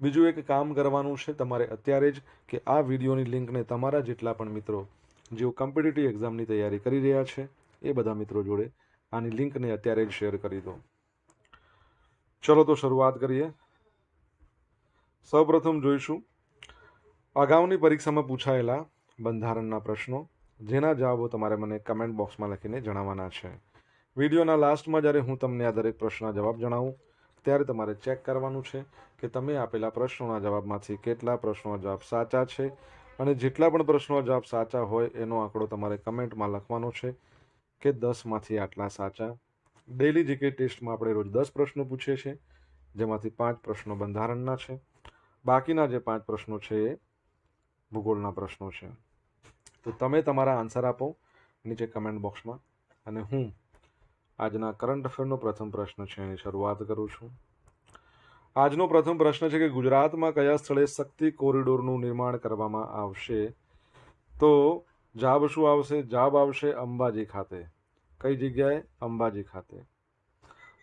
બીજું એક કામ કરવાનું છે તમારે અત્યારે જ કે આ વિડીયોની લિંકને તમારા જેટલા પણ મિત્રો જેઓ કોમ્પિટિટિવ એક્ઝામની તૈયારી કરી રહ્યા છે, એ બધા મિત્રો જોડે આની લિંકને અત્યારે જ શેર કરી દો. ચલો તો શરૂઆત કરીએ. સૌપ્રથમ જોઈશું. અગાઉની પરીક્ષામાં પૂછાયેલા બંધારણના પ્રશ્નો, જેના જવાબો તમારે મને કમેન્ટ બોક્સમાં લખીને જણાવવાના છે. વિડીયોના લાસ્ટમાં જ્યારે હું તમને આ દરેક પ્રશ્નના જવાબ જણાવું ત્યારે તમારે ચેક કરવાનું છે કે તમે આપેલા પ્રશ્નોના જવાબમાંથી કેટલા પ્રશ્નોના જવાબ સાચા છે અને જેટલા પણ પ્રશ્નોના જવાબ સાચા હોય એનો આંકડો તમારે કમેન્ટમાં લખવાનો છે કે દસમાંથી આટલા સાચા. ડેલી જીકે ટેસ્ટમાં આપણે રોજ દસ પ્રશ્નો પૂછીએ છીએ, જેમાંથી પાંચ પ્રશ્નો બંધારણના છે. બાકીના જે પાંચ પ્રશ્નો છે એ ભૂગોળના પ્રશ્નો છે. તો તમે તમારા આન્સર આપો નીચે કમેન્ટ બોક્સમાં અને હું આજના કરંટ અફેરનો પ્રથમ પ્રશ્ન છે. એની શરૂઆત કરું છું. આજનો પ્રથમ પ્રશ્ન છે કે ગુજરાતમાં કયા સ્થળે શક્તિ કોરિડોરનું નિર્માણ કરવામાં આવશે? તો જાબ શું આવશે? જાબ આવશે અંબાજી ખાતે. કઈ જગ્યાએ? અંબાજી ખાતે.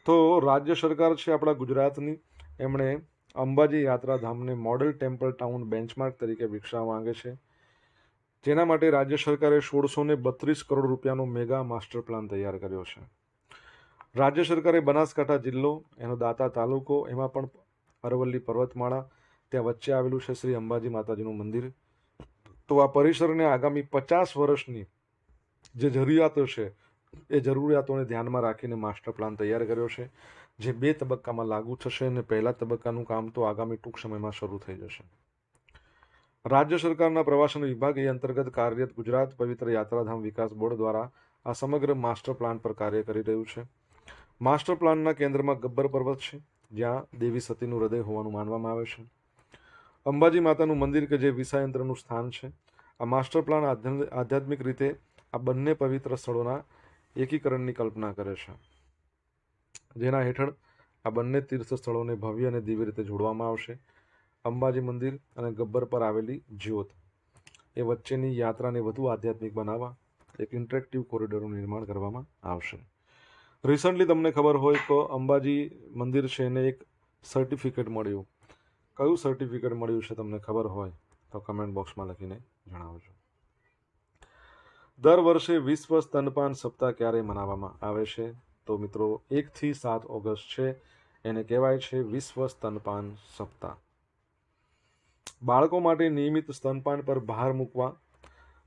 તો રાજ્ય સરકાર છે આપણા ગુજરાતની. એમણે અંબાજી યાત્રાધામને મોડેલ ટેમ્પલ ટાઉન બેન્ચમાર્ક તરીકે વિકસાવવા માંગે છે. જેના માટે રાજ્ય સરકારે સોળસો બત્રીસ કરોડ રૂપિયાનો મેગા માસ્ટર પ્લાન તૈયાર કર્યો છે. રાજ્ય સરકારે બનાસકાંઠા જિલ્લો, એનો દાતા તાલુકો, એમાં પણ અરવલ્લી પર્વતમાળા, ત્યાં વચ્ચે આવેલું છે શ્રી અંબાજી માતાજીનું મંદિર. તો આ પરિસરને આગામી પચાસ વર્ષની જે જરૂરિયાતો છે, એ જરૂરિયાતોને ધ્યાનમાં રાખીને માસ્ટર પ્લાન તૈયાર કર્યો છે, જે બે તબક્કામાં લાગુ થશે અને પહેલા તબક્કાનું કામ તો આગામી ટૂંક સમયમાં શરૂ થઈ જશે. રાજ્ય સરકારના પ્રવાસન વિભાગ એ અંતર્ગત કાર્યરત ગુજરાત પવિત્ર યાત્રાધામ વિકાસ બોર્ડ દ્વારા આ સમગ્ર માસ્ટર પ્લાન પર કાર્ય કરી રહ્યું છે. માસ્ટર પ્લાનના કેન્દ્રમાં ગબ્બર પર્વત છે, જ્યાં દેવી સતીનું હૃદય હોવાનું માનવામાં આવે છે. અંબાજી માતાનું મંદિર કે જે વિષાયંત્રનું સ્થાન છે, આ માસ્ટર પ્લાન આધ્યાત્મિક રીતે આ બંને પવિત્ર સ્થળોના એકીકરણની કલ્પના કરે છે. જેના હેઠળ આ બંને તીર્થ સ્થળોને ભવ્ય અને દિવ્ય રીતે જોડવામાં આવશે. અંબાજી મંદિર અને ગબ્બર પર આવેલી જ્યોત એ વચ્ચેની યાત્રાને વધુ આધ્યાત્મિક બનાવવા એક ઇન્ટરેક્ટિવ કોરિડોરનું નિર્માણ કરવામાં આવશે. રિસન્ટલી તમને ખબર હોય તો અંબાજી મંદિર છે એને એક સર્ટિફિકેટ મળ્યું. કયું સર્ટિફિકેટ મળ્યું છે તમને ખબર હોય તો કમેન્ટ બોક્સમાં લખીને જણાવજો. દર વર્ષે વિશ્વ સ્તનપાન સપ્તાહ ક્યારે મનાવવામાં આવે છે? તો મિત્રો એકથી સાત ઓગસ્ટ છે. એને કહેવાય છે વિશ્વ સ્તનપાન સપ્તાહ. બાળકો માટે નિયમિત સ્તનપાન પર ભાર મૂકવા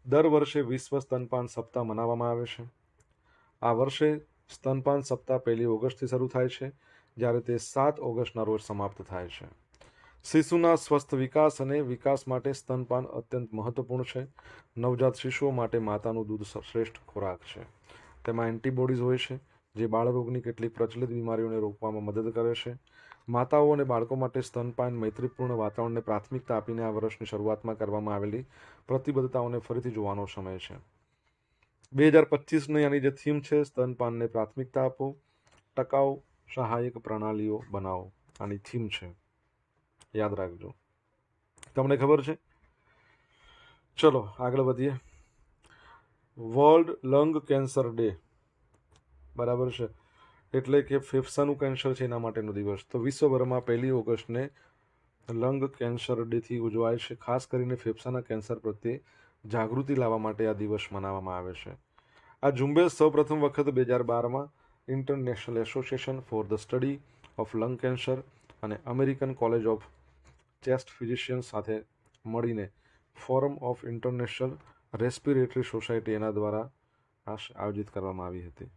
દર વર્ષે વિશ્વ સ્તનપાન સપ્તાહ મનાવવામાં આવે છે. આ વર્ષે સ્તનપાન સપ્તાહ પહેલી ઓગસ્ટથી શરૂ થાય છે, જ્યારે તે સાત ઓગસ્ટના રોજ સમાપ્ત થાય છે. શિશુના સ્વસ્થ વિકાસ અને વિકાસ માટે સ્તનપાન અત્યંત મહત્વપૂર્ણ છે. નવજાત શિશુઓ માટે માતાનું દૂધ શ્રેષ્ઠ ખોરાક છે. તેમાં એન્ટીબોડીઝ હોય છે, જે બાળરોગની કેટલીક પ્રચલિત બીમારીઓને રોકવામાં મદદ કરે છે. માતાઓ અને બાળકો માટે સ્તનપાન મૈત્રીપૂર્ણ વાતાવરણને પ્રાથમિકતા આપીને આ વર્ષની શરૂઆતમાં કરવામાં આવેલી પ્રતિબદ્ધતાઓને ફરીથી જોવાનો સમય છે. બે હજાર પચીસની આની જે થીમ છે સ્તનપાનને પ્રાથમિકતા આપો, ટકાઉ સહાયક પ્રણાલીઓ બનાવો, આની થીમ છે. યાદ રાખજો. તમને ખબર છે? ચલો, આગળ વધીએ. વર્લ્ડ લંગ કેન્સર ડે બરાબર છે? એટલે કે ફેફસાનું કેન્સર છે એના માટેનો દિવસ. તો વિશ્વભરમાં પહેલી ઓગસ્ટને લંગ કેન્સર ડેથી ઉજવાય છે. ખાસ કરીને ફેફસાના કેન્સર પ્રત્યે જાગૃતિ લાવવા માટે આ દિવસ મનાવવામાં આવે છે. આ ઝુંબેશ સૌપ્રથમ વખત બે હજાર બારમાં International Association for the Study of Lung Cancer અને American College of Chest Physicians સાથે મળીને Forum of International Respiratory Society એના દ્વારા આયોજિત કરવામાં આવી હતી.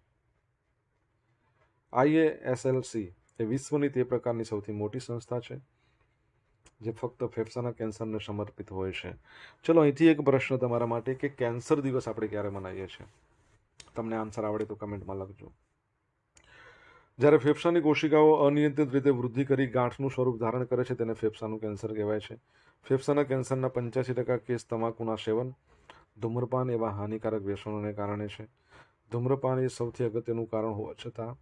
આઈએએસએલસી એ વિશ્વની તે પ્રકારની સૌથી મોટી સંસ્થા છે. જે ફક્ત ફેફસાના કેન્સરને સમર્પિત હોય છે. ચલો, અહીંથી એક પ્રશ્ન તમારા માટે કે કેન્સર દિવસ આપણે ક્યારે મનાવીએ છીએ? તમને આન્સર આવડે તો કમેન્ટમાં લખજો. જ્યારે ફેફસાની કોશિકાઓ અનિયંત્રિત રીતે વૃદ્ધિ કરી ગાંઠનું સ્વરૂપ ધારણ કરે છે, તેને ફેફસાનું કેન્સર કહેવાય છે. ફેફસાના કેન્સરના પંચ્યાસી ટકા કેસ તમાકુના સેવન, ધૂમ્રપાન એવા હાનિકારક વ્યસનોને કારણે છે. ધૂમ્રપાન એ સૌથી અગત્યનું કારણ હોવા છતાં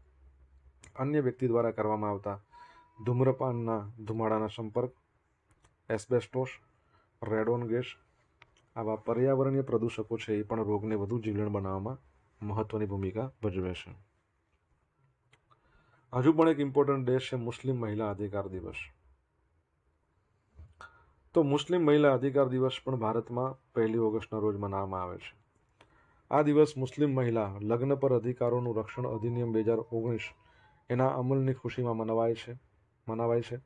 અન્ય વ્યક્તિ દ્વારા કરવામાં આવતા ધૂમ્રપાનના ધુમાડાના સંપર્ક એસ્બેસ્ટોસ રેડોન ગેસ, આવા પર્યાવરણીય પ્રદૂષકો છે એ પણ રોગને વધુ જીવલેણ બનાવવામાં મહત્વની ભૂમિકા ભજવે છે. હજુ પણ એક ઇમ્પોર્ટન્ટ ડે છે મુસ્લિમ મહિલા અધિકાર દિવસ. તો મુસ્લિમ મહિલા અધિકાર દિવસ પણ ભારતમાં પહેલી ઓગસ્ટના રોજ મનાવવામાં આવે છે. આ દિવસ મુસ્લિમ મહિલા લગ્ન પર અધિકારોનું રક્ષણ અધિનિયમ બે હજાર ઓગણીસ એના અમલની ખુશીમાં મનાવાય છે મનાવાય છે.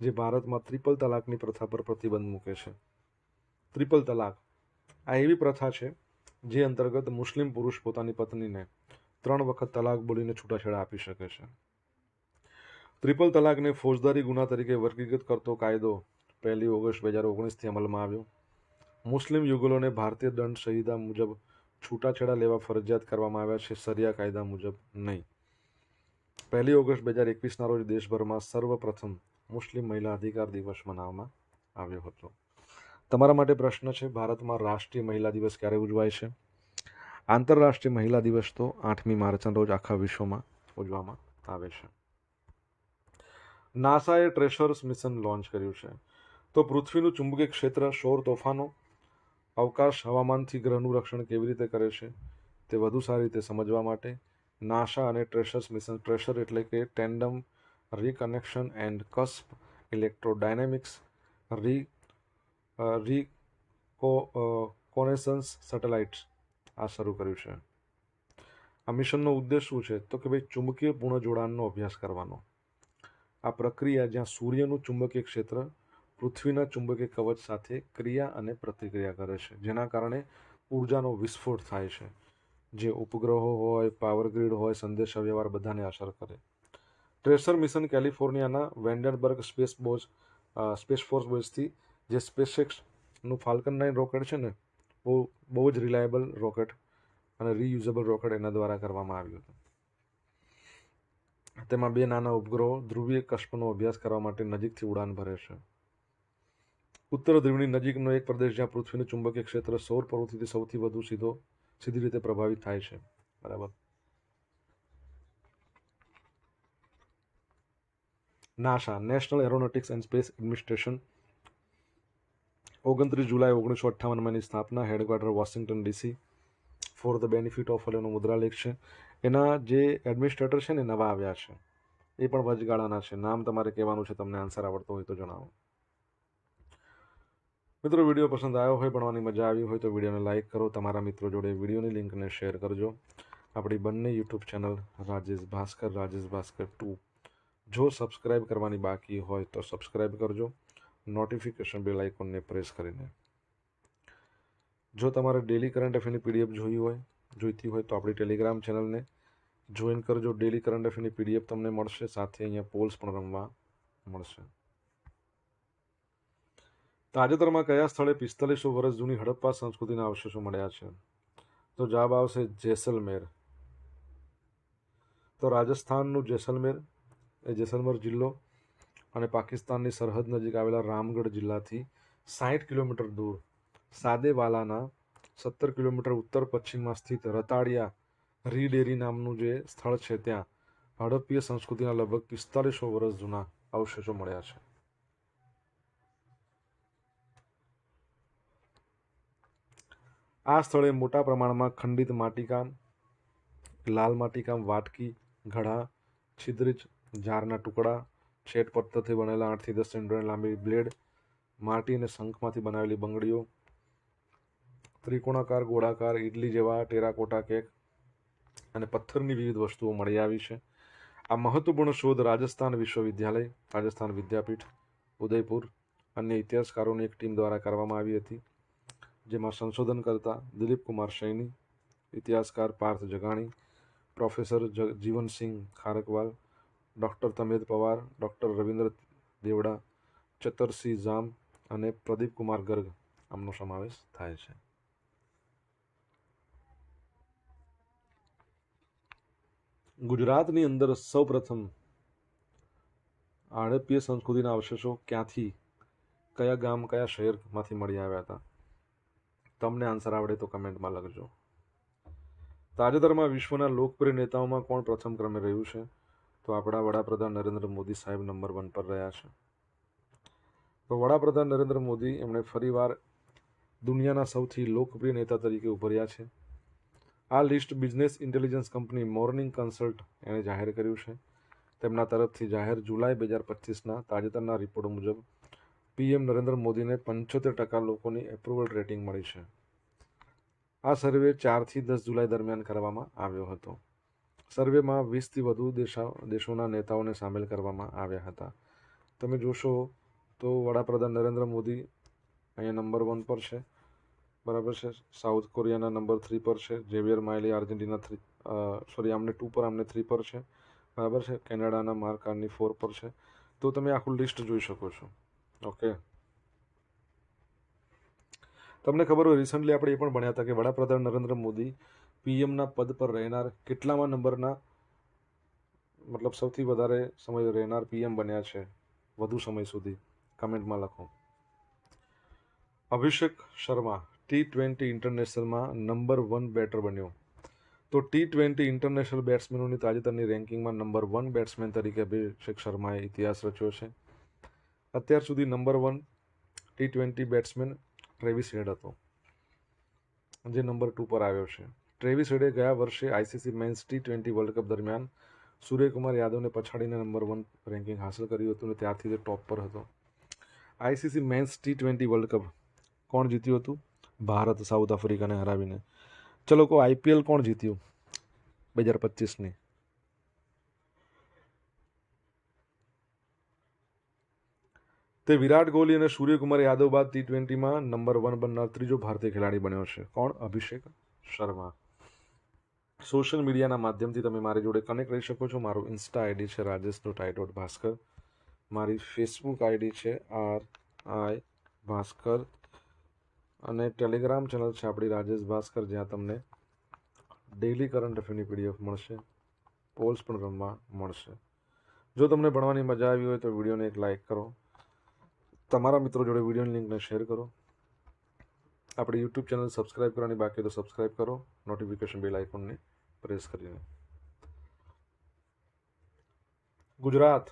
જે ભારતમાં ત્રિપલ તલાકની પ્રથા પર પ્રતિબંધ મૂકે છે. ત્રિપલ તલાક. આ એવી પ્રથા છે જે અંતર્ગત મુસ્લિમ પુરુષ પોતાની પત્નીને ત્રણ વખત તલાક બોલીને છૂટાછેડા આપી શકે છે. ત્રિપલ તલાકને ફોજદારી ગુના તરીકે વર્ગીકૃત કરતો કાયદો પહેલી ઓગસ્ટ બે હજાર ઓગણીસથી અમલમાં આવ્યો. મુસ્લિમ યુગલોને ભારતીય દંડ સંહિતા મુજબ છૂટાછેડા લેવા ફરજિયાત કરવામાં આવ્યા છે સરિયા કાયદા મુજબ નહીં. પહેલી ઓગસ્ટ બે હજાર એકવીસના રોજ દેશભરમાં સર્વપ્રથમ મુસ્લિમ મહિલા અધિકાર દિવસ મનાવવામાં આવ્યો હતો. તમારા માટે પ્રશ્ન છે, ભારતમાં રાષ્ટ્રીય મહિલા દિવસ ક્યારે ઉજવાય છે? આંતરરાષ્ટ્રીય મહિલા દિવસ તો આઠમી માર્ચના રોજ આખા વિશ્વમાં ઉજવવામાં આવે છે. નાસાએ ટ્રેશર્સ મિશન લોન્ચ કર્યું છે. તો પૃથ્વીનું ચુંબકીય ક્ષેત્ર, શોર તોફાનો, અવકાશ હવામાનથી ગ્રહનું રક્ષણ કેવી રીતે કરે છે તે વધુ સારી રીતે સમજવા માટે નાસા અને ટ્રેશર્સ મિશન, ટ્રેશર એટલે કે tandem reconnection and cusp electrodynamics re reconnaissance satellites આ શરૂ કર્યું છે. આ મિશનનો ઉદ્દેશ શું છે? તો કે ભાઈ ચુંબકીય પૂર્ણ જોડાણનો અભ્યાસ કરવાનો. આ પ્રક્રિયા જ્યાં સૂર્યનું ચુંબકીય ક્ષેત્ર પૃથ્વીના ચુંબકીય કવચ સાથે ક્રિયા અને પ્રતિક્રિયા કરે છે, જેના કારણે ઉર્જાનો વિસ્ફોટ થાય છે. જે ઉપગ્રહો હોય પાવર ગ્રીડ હોય, સંદેશાવ્યવહાર બધાને અસર કરે. Tracer mission કેલિફોર્નિયાના Vandenberg space base space force બેઝથી જે સ્પેસએક્સનું ફાલ્કન નાઇન રોકેટ છે ને, બહુ બહુ જ રિલાયબલ રોકેટ અને રીયુઝેબલ રોકેટ એના દ્વારા કરવામાં આવ્યું હતું. તેમાં બે નાના ઉપગ્રહો ધ્રુવીય કષ્પનો અભ્યાસ કરવા માટે નજીકથી ઉડાન ભરે છે. ઉત્તર ધ્રુવની નજીકનો એક પ્રદેશ જ્યાં પૃથ્વીનું ચુંબકીય ક્ષેત્ર સૌર પ્રવૃત્તિથી સૌથી વધુ સીધો, સીધી રીતે પ્રભાવિત થાય છે. બરાબર? NASA National Aeronautics and Space Administration ઓગણત્રીસ જુલાઈ ઓગણીસો અઠ્ઠાવનમાં એની સ્થાપના headquarter Washington DC for the benefit of એનો મુદ્રાલેખ છે. એના જે એડમિનિસ્ટ્રેટર છે ને નવા આવ્યા છે. એ પણ વચગાળાના છે. નામ તમારે કહેવાનું છે, તમને આન્સર આવડતો હોય તો જણાવો. મિત્રો, વીડિયો પસંદ આવ્યો હોય, ભણવાની મજા આવી હોય, તો વિડીયોને લાઇક કરો. તમારા મિત્રો જોડે વિડીયોની લિંકને શેર કરજો. આપણી બંને YouTube channel Rajesh Bhaskar Rajesh Bhaskar two જો સબસ્ક્રાઇબ કરવાની બાકી હોય તો સબસ્ક્રાઇબ કરજો. નોટિફિકેશન બેલ આઇકોનને પ્રેસ કરીને. જો તમારે ડેલી કરંટ અફેરની પીડીએફ જોઈ હોય, જોઈતી હોય તો આપણી ટેલિગ્રામ ચેનલને જોઈન કરજો. ડેલી કરંટ અફેરની પીડીએફ તમને મળશે. સાથે અહીંયા પોલ્સ પણ રમવા મળશે. તાજેતરમાં કયા સ્થળે પિસ્તાલીસો વર્ષ જૂની હડપ્પા સંસ્કૃતિના અવશેષો મળ્યા છે? તો જવાબ આવશે જેસલમેર. તો રાજસ્થાનનું જેસલમેર જેસલમેર જિલ્લો અને પાકિસ્તાનની સરહદ નજીક આવેલા રામગઢ જિલ્લાથી સાઠ કિલોમીટર દૂર સાદેવાલાના સત્તર કિલોમીટર ઉત્તર પશ્ચિમમાં સ્થિત રતાડિયા રીડેરી નામનું જે સ્થળ છે ત્યાં હડપ્પીય સંસ્કૃતિના લગભગ પિસ્તાલીસો વર્ષ જૂના અવશેષો મળ્યા છે. આ સ્થળે મોટા પ્રમાણમાં ખંડિત માટીકામ, લાલ માટીકામ, વાટકી, ઘડા છિદ્રિત ઝારના ટુકડા છેટ પથ્થરથી બનેલા આઠથી દસ સેન્ટીમીટર લાંબી બ્લેડ, માટી અને શંખમાંથી બનાવેલી બંગડીઓ, ત્રિકોણાકાર, ગોળાકાર ઇડલી જેવા ટેરાકોટા કેક અને પથ્થરની વિવિધ વસ્તુઓ મળી આવી છે. આ મહત્વપૂર્ણ શોધ રાજસ્થાન વિશ્વવિદ્યાલય, રાજસ્થાન વિદ્યાપીઠ, ઉદયપુર અન્ય ઇતિહાસકારોની એક ટીમ દ્વારા કરવામાં આવી હતી, જેમાં સંશોધન કરતા Dilip Kumar Saini, ઇતિહાસકાર Parth Jagani, professor Jeevansinh Kharakwal doctor Tamed Pawar, doctor Ravindra Devda Chatarsinh Jam અને પ્રદીપ કુમાર ગર્ગ. આમનો સમાવેશ થાય છે. ગુજરાતની અંદર સૌપ્રથમ આડપીય સંસ્કૃતિના અવશેષો ક્યાંથી, કયા ગામ, કયા શહેરમાંથી મળી આવ્યા હતા? તમને આન્સર આવડે તો કમેન્ટમાં લખજો. તાજેતરમાં વિશ્વના લોકપ્રિય નેતાઓમાં કોણ પ્રથમ ક્રમે રહ્યું છે? તો આપણા વડાપ્રધાન નરેન્દ્ર મોદી સાહેબ નંબર વન પર રહ્યા છે. તો વડાપ્રધાન નરેન્દ્ર મોદી એમણે ફરીવાર દુનિયાના સૌથી લોકપ્રિય નેતા તરીકે ઉભર્યા છે. આ list business intelligence company Morning Consult એણે જાહેર કર્યું છે. તેમના તરફથી જાહેર જુલાઈ બે હજાર પચીસના તાજેતરના રિપોર્ટ મુજબ પીએમ નરેન્દ્ર મોદીને પંચોતેર ટકા લોકોની એપ્રુવલ રેટિંગ મળી છે. આ સર્વે ચારથી દસ જુલાઈ દરમિયાન કરવામાં આવ્યો હતો. સર્વેમાં વીસથી વધુ દેશા, દેશોના નેતાઓને સામેલ કરવામાં આવ્યા હતા. તમે જોશો તો વડાપ્રધાન નરેન્દ્ર મોદી અહીંયા નંબર વન પર છે. બરાબર છે. સાઉથ કોરિયાના નંબર થ્રી પર છે. Xavier Milei Argentina three sorry, આમને ટુ પર, આમને થ્રી પર છે. બરાબર છે. કેનેડાના માર્ક કાર્ની ફોર પર છે. તો તમે આખું લિસ્ટ જોઈ શકો છો. ઓકે. તમને ખબર હોય રિસન્ટલી આપણે એ પણ ભણ્યા હતા કે વડાપ્રધાન નરેન્દ્ર મોદી પીએમના પદ પર રહેનાર કેટલામાં નંબરના મતલબ સૌથી વધારે સમય રહેનાર પીએમ બન્યા છે? વધુ સમય સુધી. કમેન્ટમાં લખો. અભિષેક શર્મા ટી ટ્વેન્ટી ઇન્ટરનેશનલમાં નંબર વન બેટર બન્યો. તો ટી ટ્વેન્ટી ઇન્ટરનેશનલ બેટ્સમેનોની તાજેતરની રેન્કિંગમાં નંબર વન બેટ્સમેન તરીકે અભિષેક શર્માએ ઇતિહાસ રચ્યો છે. અત્યાર સુધી number one T twenty batsman Travis Head હતો, જે નંબર ટુ પર આવ્યો છે. ટ્રેવિસ હેડે ગયા વર્ષે ICC men's T twenty World Cup દરમિયાન સૂર્યકુમાર યાદવને પછાડીને નંબર વન રેન્કિંગ હાંસલ કર્યું હતું અને ત્યારથી તે ટોપ પર હતો. ICC men's T twenty World Cup કોણ જીત્યું હતું? ભારત સાઉથ આફ્રિકાને હરાવીને. ચલો કહો, આઈપીએલ કોણ જીત્યું બે હજાર પચીસની? તે વિરાટ કોહલી અને સૂર્યકુમાર યાદવ બાદ ટી ટ્વેન્ટીમાં નંબર વન બનનાર ત્રીજો ભારતીય ખેલાડી બન્યો છે. કોણ? અભિષેક શર્મા. સોશિયલ મીડિયાના માધ્યમથી તમે મારી જોડે કનેક્ટ રહી શકો છો. મારું ઇન્સ્ટા આઈડી છે રાજેશ નો ડોટ ભાસ્કર મારી ફેસબુક આઈડી છે આર આઈ ભાસ્કર અને ટેલિગ્રામ ચેનલ છે આપણી રાજેશ ભાસ્કર જ્યાં તમને ડેઇલી કરંટ અફેરની પીડીએફ મળશે. પોલ્સ પણ રમવા મળશે. જો તમને ભણવાની મજા આવી હોય તો વિડીયોને એક લાઇક કરો. તમારા મિત્રો જોડે વિડીયોની લિંકને શેર કરો. આપણી યુટ્યુબ ચેનલ સબસ્ક્રાઇબ કરવાની બાકી તો સબસ્ક્રાઇબ કરો. નોટિફિકેશન બેલ આઇકોનને પ્રેસ કરીને ગુજરાત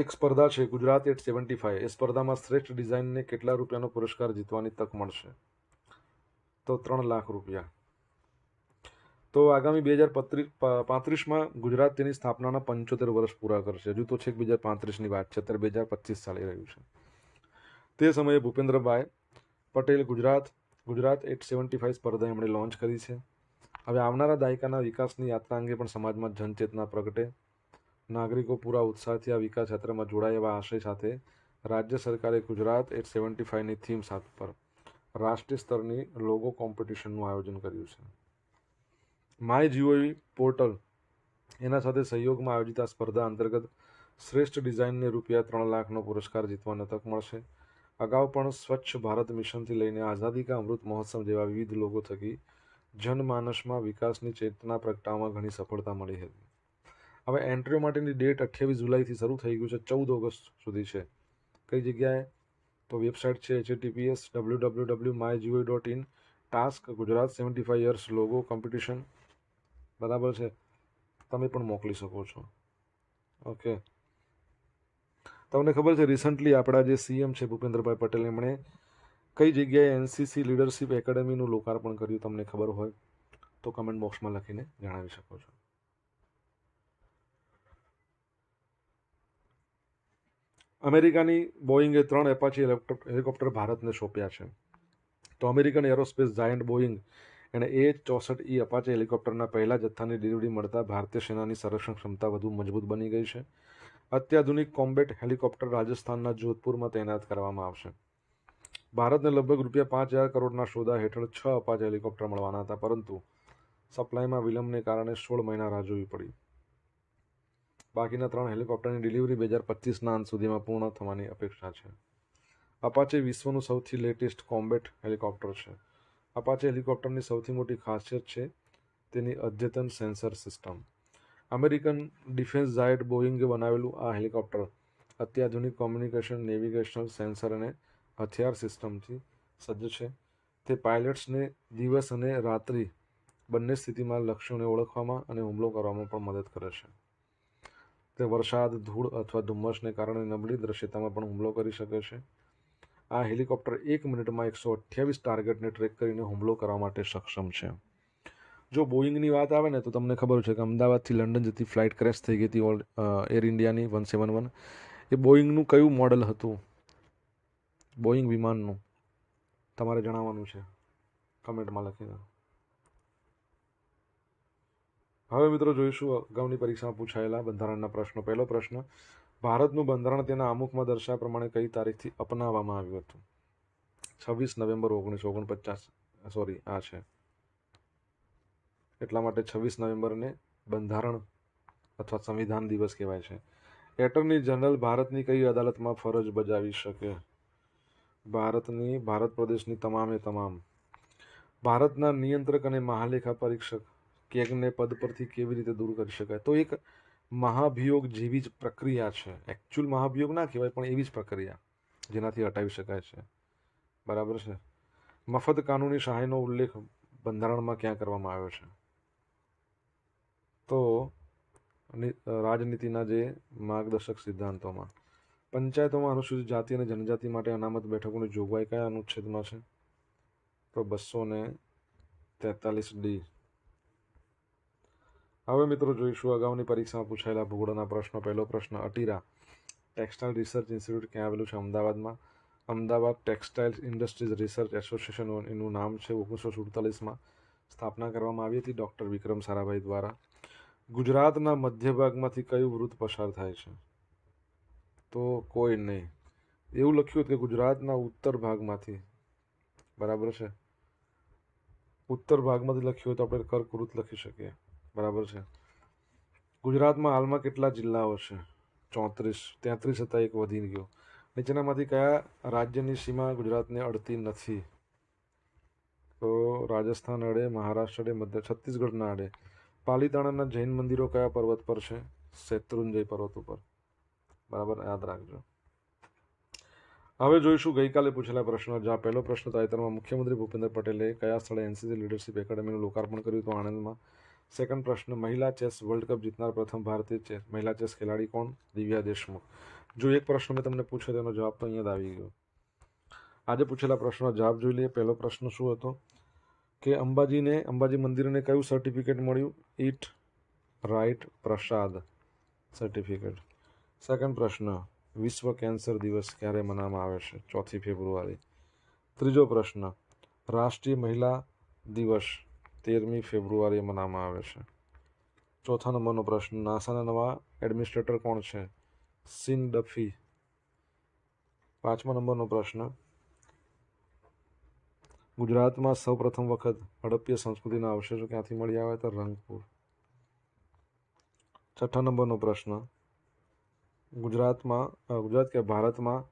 એક સ્પર્ધા છે. ગુજરાત એટ સેવન્ટી ફાઈવ એ સ્પર્ધામાં શ્રેષ્ઠ ડિઝાઇનને કેટલા રૂપિયાનો પુરસ્કાર જીતવાની તક મળશે? તો ત્રણ લાખ રૂપિયા. તો આગામી બે હજાર પાંત્રીસમાં ગુજરાત તેની સ્થાપનાના પંચોતેર વર્ષ પૂરા કરશે. હજુ તો છેક બે હજાર પાંત્રીસની વાત છે. અત્યારે બે હજાર પચીસ ચાલી રહ્યું છે. તે સમયે Bhupendrabhai Patel Gujarat Gujarat at seventy five સ્પર્ધા એમણે લોન્ચ કરી છે. હવે આવનારા દાયકાના વિકાસની યાત્રા અંગે પણ સમાજમાં જનચેતના પ્રગટે. નાગરિકો પૂરા ઉત્સાહથી આ વિકાસ યાત્રામાં જોડાય એવા આશય સાથે રાજ્ય સરકારે ગુજરાત એટ સેવન્ટી ફાઈવની થીમ સાથ પર રાષ્ટ્રીય સ્તરની લોગો કોમ્પિટિશનનું આયોજન કર્યું છે. માય જીઓવી પોર્ટલ એના સાથે સહયોગમાં આયોજિત આ સ્પર્ધા અંતર્ગત શ્રેષ્ઠ ડિઝાઇનને રૂપિયા ત્રણ લાખનો પુરસ્કાર જીતવાનો તક મળશે. અગાઉ પણ સ્વચ્છ ભારત મિશનથી લઈને આઝાદી કા અમૃત મહોત્સવ જેવા વિવિધ લોગો થકી જનમાનસમાં વિકાસની ચેતના પ્રગટાવવામાં ઘણી સફળતા મળી હતી. હવે એન્ટ્રીઓ માટેની ડેટ અઠ્યાવીસ જુલાઈથી શરૂ થઈ ગયું છે, ચૌદ ઓગસ્ટ સુધી છે. કઈ જગ્યાએ? તો વેબસાઇટ છે HTTPS W W W my geo dot in, task Gujarat seventy five years logo competition. બરાબર છે? તમે પણ મોકલી શકો છો. ઓકે. તમને ખબર છે રિસન્ટલી આપણા જે સીએમ છે, ભૂપેન્દ્રભાઈ પટેલ, એમણે કઈ જગ્યાએ એનસીસી લીડરશિપ એકેડેમીનું લોકાર્પણ કર્યું તમને ખબર હોય, તો કમેન્ટ બોક્સમાં લખીને જણાવી શકો છો. અમેરિકાની બોઈંગે ત્રણ એપાચી હેલિકોપ્ટર ભારતને સોંપ્યા છે. તો અમેરિકન એરોસ્પેસ જાયન્ટ બોઈંગ એણે એ ચોસઠ ઈ અપાચે હેલિકોપ્ટરના પહેલા જથ્થાની ડિલિવરી મળતા ભારતીય સેનાની સંરક્ષણ ક્ષમતા વધુ મજબૂત બની ગઈ છે. અત્યાધુનિક કોમ્બેટ હેલિકોપ્ટર રાજસ્થાનના જોધપુરમાં તૈનાત કરવામાં આવશે. ભારતને લગભગ રૂપિયા પાંચ હજાર કરોડના સોદા હેઠળ છ અપાચ હેલિકોપ્ટર મળવાના હતા, પરંતુ સપ્લાયમાં વિલંબને કારણે સોળ મહિના રાહ જોવી પડી. બાકીના ત્રણ હેલિકોપ્ટરની ડિલિવરી બે હજાર પચીસના અંત સુધીમાં પૂર્ણ થવાની અપેક્ષા છે. અપાચે વિશ્વનું સૌથી લેટેસ્ટ કોમ્બેટ હેલિકોપ્ટર છે. અપાચે હેલિકોપ્ટરની સૌથી મોટી ખાસિયત છે તેની અદ્યતન sensor system. American defence giant બોઇંગે બનાવેલું આ હેલિકોપ્ટર અત્યાધુનિક કોમ્યુનિકેશન, નેવિગેશનલ સેન્સર અને હથિયાર સિસ્ટમથી સજ્જ છે. તે પાયલટ્સને દિવસ અને રાત્રિ બંને સ્થિતિમાં લક્ષ્યોને ઓળખવામાં અને હુમલો કરવામાં પણ મદદ કરે છે. તે વરસાદ, ધૂળ અથવા ધુમ્મસને કારણે નબળી દ્રશ્યતામાં પણ હુમલો કરી શકે છે. આ હેલિકોપ્ટર એક મિનિટમાં એકસો અઠ્યાવીસ ટાર્ગેટને ટ્રેક કરીને હુમલો કરવા માટે સક્ષમ છે. જો બોઈંગની વાત આવે ને, તો તમને ખબર છે કે અમદાવાદથી લંડન જતી ફ્લાઇટ ક્રેશ થઈ ગઈ હતી ઓલ એર ઇન્ડિયાની વન સેવન વન. એ બોઈંગનું કયું મોડલ હતું? બોઈંગ વિમાનનું. તમારે જણાવવાનું છે. કમેન્ટમાં લખીને હવે મિત્રો જોઈશું અગાઉની પરીક્ષામાં પૂછાયેલા બંધારણના પ્રશ્નો. પહેલો પ્રશ્ન, ભારતનું બંધારણ તેના અમુકમાં દર્શાવ્યા પ્રમાણે કઈ તારીખથી અપનાવવામાં આવ્યું હતું? છવ્વીસ નવેમ્બર ઓગણીસો ઓગણપચાસ સોરી, આ છે. એટલા માટે છવ્વીસ નવેમ્બરને બંધારણ અથવા સંવિધાન દિવસ કહેવાય છે. એટર્ની જનરલ ભારતની કઈ અદાલતમાં ફરજ બજાવી શકે? ભારતની, ભારત પ્રદેશની તમામે તમામ. ભારતના નિયંત્રક અને મહાલેખા પરીક્ષક કેગને પદ પરથી કેવી રીતે દૂર કરી શકાય? તો એક મહાભિયોગ જેવી જ પ્રક્રિયા છે. એકચ્યુઅલ મહાભિયોગ ના કહેવાય, પણ એવી જ પ્રક્રિયા જેનાથી હટાવી શકાય છે. બરાબર છે? મફત કાનૂની સહાયનો ઉલ્લેખ બંધારણમાં ક્યાં કરવામાં આવ્યો છે? તો રાજનીતિના જે માર્ગદર્શક સિદ્ધાંતોમાં. પંચાયતોમાં અનુસૂચિત જાતિ અને જનજાતિ માટે અનામત બેઠકોની જોગવાઈ કયા અનુચ્છેદમાં છે? તો બસો ને તેતાલીસ ડી. હવે મિત્રો જોઈશું અગાઉની પરીક્ષામાં પૂછાયેલા ભૂગોળના પ્રશ્નો. પહેલો પ્રશ્ન, અટીરા ટેક્સટાઇલ રિસર્ચ ઇન્સ્ટિટ્યૂટ ક્યાં આવેલું છે? અમદાવાદમાં. Ahmedabad textile industries research association એનું નામ છે ઓગણીસો સુડતાલીસમાં સ્થાપના કરવામાં આવી હતી ડૉક્ટર વિક્રમ સારાભાઈ દ્વારા. ગુજરાતના મધ્ય ભાગમાંથી કયું વૃત્ત પસાર થાય છે? તો કોઈ નહીં. એવું લખ્યું હતું કે ગુજરાતના ઉત્તર ભાગમાંથી. બરાબર છે? ઉત્તર ભાગમાંથી લખ્યું હોય તો આપણે કર્કવૃત લખી શકીએ. બરાબર છે? ગુજરાતમાં હાલમાં કેટલા જિલ્લાઓ છે? ચોત્રીસ. તેત્રીસ હતા એક વધી ગયો. નીચેનામાંથી કયા રાજ્યની સીમા ગુજરાતને અડતી નથી? તો રાજસ્થાન અડે, મહારાષ્ટ્ર અડે, મધ્ય, છત્તીસગઢના અડે. પાલીતાણાના જૈન મંદિરો કયા પર્વત પર છે? શેત્રુંજય પર્વત ઉપર. બરાબર, યાદ રાખજો. હવે જોઈશું ગઈકાલે પૂછેલા પ્રશ્ન. જ્યાં પહેલો પ્રશ્ન તાજેતરમાં મુખ્યમંત્રી ભૂપેન્દ્ર પટેલે કયા સ્થળે એનસીસી લીડરશીપ એકેડમીનું લોકાર્પણ કર્યું હતું આણંદમાં? સેકન્ડ પ્રશ્ન, મહિલા ચેસ વર્લ્ડ કપ જીતનાર પ્રથમ ભારતીય ચેસ મહિલા ચેસ ખેલાડી કોણ? દિવ્યા દેશમુખ. જો એક પ્રશ્ન મેં તમને પૂછ્યો તેનો જવાબ તો અહીંયા જ આવી ગયો. આજે પૂછેલા પ્રશ્નનો જવાબ જોઈ લઈએ. પહેલો પ્રશ્ન શું હતો? કે અંબાજીને, અંબાજી મંદિરને કયું સર્ટિફિકેટ મળ્યું? Eat right prasad certificate second પ્રશ્ન, વિશ્વ કેન્સર દિવસ ક્યારે મનાવવામાં આવે છે? ચોથી ફેબ્રુઆરી. ત્રીજો પ્રશ્ન, રાષ્ટ્રીય મહિલા દિવસ તેરમી ફેબ્રુઆરીએ મનાવવામાં આવે છે? ચોથા નંબરનો પ્રશ્ન, નાસાના નવા એડમિનિસ્ટ્રેટર કોણ છે? Sean Duffy. પાંચમા નંબરનો પ્રશ્ન ગુજરાતમાં સૌપ્રથમ વખત હડપ્પીય સંસ્કૃતિના અવશેષો ક્યાંથી મળી આવ્યા હતા રંગપુર. છઠ્ઠા નંબરનો પ્રશ્ન. ગુજરાતમાં ગુજરાત કે ભારતમાં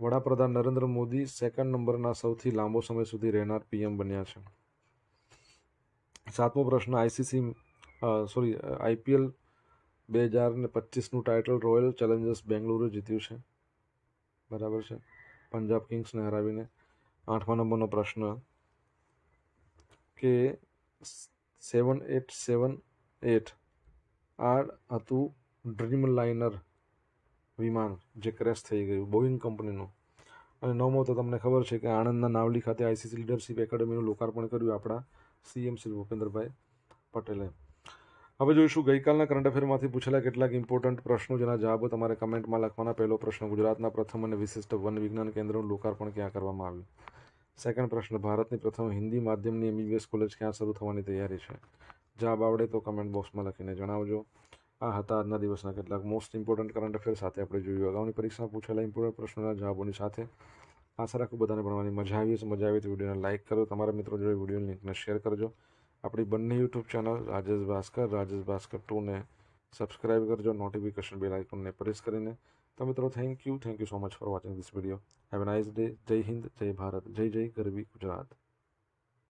વડાપ્રધાન નરેન્દ્ર મોદી સેકન્ડ નંબરના સૌથી લાંબો સમય સુધી રહેનાર પીએમ બન્યા છે. સાતમો પ્રશ્ન આઈસીસી સોરી આઈપીએલ બે હજાર ને પચીસનું ટાઇટલ રોયલ ચેલેન્જર્સ બેંગલુરુ જીત્યું છે. બરાબર છે? પંજાબ કિંગ્સને હરાવીને. આઠમા નંબરનો પ્રશ્ન કે સેવન એટ સેવન એટ આ હતું ડ્રીમ લાઇનર વિમાન જે ક્રેશ થઈ ગયું, બોઈંગ કંપનીનું. અને નવમો તો તમને ખબર છે કે આણંદના નાવલી ખાતે આઈસીસી લીડરશિપ એકેડમીનું લોકાર્પણ કર્યું આપણા સીએમ શ્રી ભૂપેન્દ્રભાઈ પટેલે. હવે જોઈશું, ગઈકાલના કરંટ અફેરમાંથી પૂછેલા કેટલાક ઇમ્પોર્ટન્ટ પ્રશ્નો, જેના જવાબો તમારે કમેન્ટમાં લખવાના. પહેલો પ્રશ્ન, ગુજરાતના પ્રથમ અને વિશિષ્ટ વન વિજ્ઞાન કેન્દ્રનું લોકાર્પણ ક્યાં કરવામાં આવ્યું? સેકન્ડ પ્રશ્ન, ભારતની પ્રથમ હિન્દી માધ્યમની એમબીબીએસ કોલેજ ક્યાં શરૂ થવાની તૈયારી છે? જવાબ આવડે તો કમેન્ટ બોક્સમાં લખીને જણાવજો. આ હતા આજના દિવસના કેટલાક મોસ્ટ ઇમ્પોર્ટન્ટ કરંટ અફેર સાથે આપણે જોયું. અગાઉની પરીક્ષામાં પૂછેલા ઇમ્પોર્ટન્ટ પ્રશ્નોના જવાબોની સાથે આશા રાખું બધાને ભણવાની મજા આવી છે મજા આવી તો વિડીયોને લાઇક કરો. તમારા મિત્રો જોડે વિડીયોની લિંકને શેર કરજો. આપણી બંને યુટ્યુબ ચેનલ રાજેશ ભાસ્કર રાજેશ ભાસ્કર ટુને સબસ્ક્રાઇબ કરજો નોટિફિકેશન બેલ આઇકોનને પ્રેસ કરીને તો મિત્રો thank you thank you so much for watching this video have a nice day જય હિન્દ જય ભારત જય જય ગરવી ગુજરાત